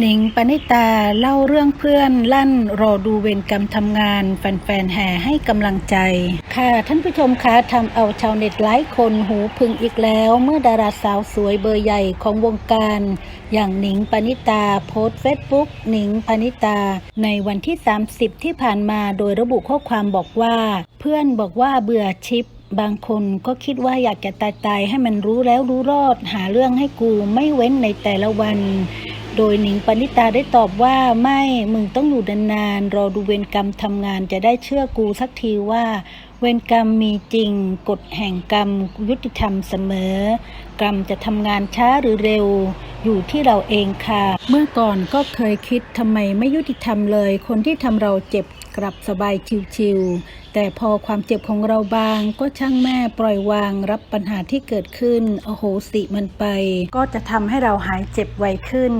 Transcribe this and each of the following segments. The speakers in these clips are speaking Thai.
หนิงปณิตาเล่าเรื่องเพื่อนลั่นรอดูเวรกรรมทำงาน แฟนๆแห่ให้กำลังใจ ค่ะท่านผู้ชมคะทำเอาชาวเน็ตหลายคนหูพึงอีกแล้ว เมื่อดาราสาวสวยเบอร์ใหญ่ของวงการ อย่างหนิงปณิตาโพสเฟซบุ๊กหนิงปณิตา ในวันที่ 30 ที่ผ่านมาโดยระบุข้อความบอกว่า เพื่อนบอกว่าเบื่อชิปบางคนก็คิดว่าอยากจะตายตายให้มันรู้แล้วรู้รอดหาเรื่องให้กูไม่เว้นในแต่ละวัน โดยหนิงปณิตาได้ตอบว่าไม่ มึงต้องอยู่นานๆ รอดูเวรกรรมทำงานจะได้เชื่อกูสักทีว่าเวรกรรมมีจริง กฎแห่งกรรมยุติธรรมเสมอ กรรมจะทำงานช้าหรือเร็ว อยู่ที่เราเองค่ะ เมื่อก่อนก็เคยคิดทำไมไม่ยุติธรรมเลย คนที่ทำเราเจ็บกลับสบายชิวๆแต่พอความเจ็บของเราบาง ก็ช่างแม่ปล่อยวางรับปัญหาที่เกิดขึ้น โอโหสิมันไป ก็จะทำให้เราหายเจ็บไวขึ้น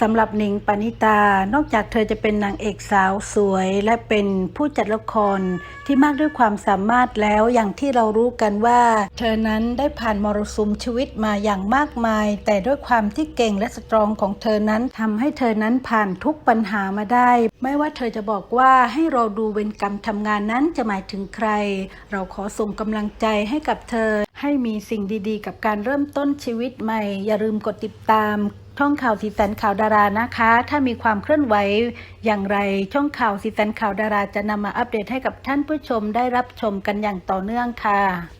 สำหรับหนิงปณิตา นอกจากเธอจะเป็นนางเอกสาวสวย และเป็นผู้จัดละครที่มากด้วยความสาามารถแล้วอย่างที่เรารู้กันว่า เธอนั้นได้ผ่านมรสุมชีวิตมาอย่างมากมาย แต่ด้วยความที่เก่งและสตรองของเธอนั้นทำให้เธอนั้นผ่านทุกปัญหามาได้ ไม่ว่าเธอจะบอกว่าให้เรอดูเวรกรรมทำงานนั้นจะหมายถึงใคร เราขอส่งกำลังใจให้กับเธอ ให้มีสิ่งดีๆ กับการเริ่มต้นชีวิตใหม่ อย่าลืมกดติดตาม ช่องข่าวสีสันข่าวดารานะคะ ถ้ามีความเคลื่อนไหวอย่างไร ช่องข่าวสีสันข่าวดาราจะนำมาอัปเดตให้กับท่านผู้ชมได้รับชมกันอย่างต่อเนื่องค่ะ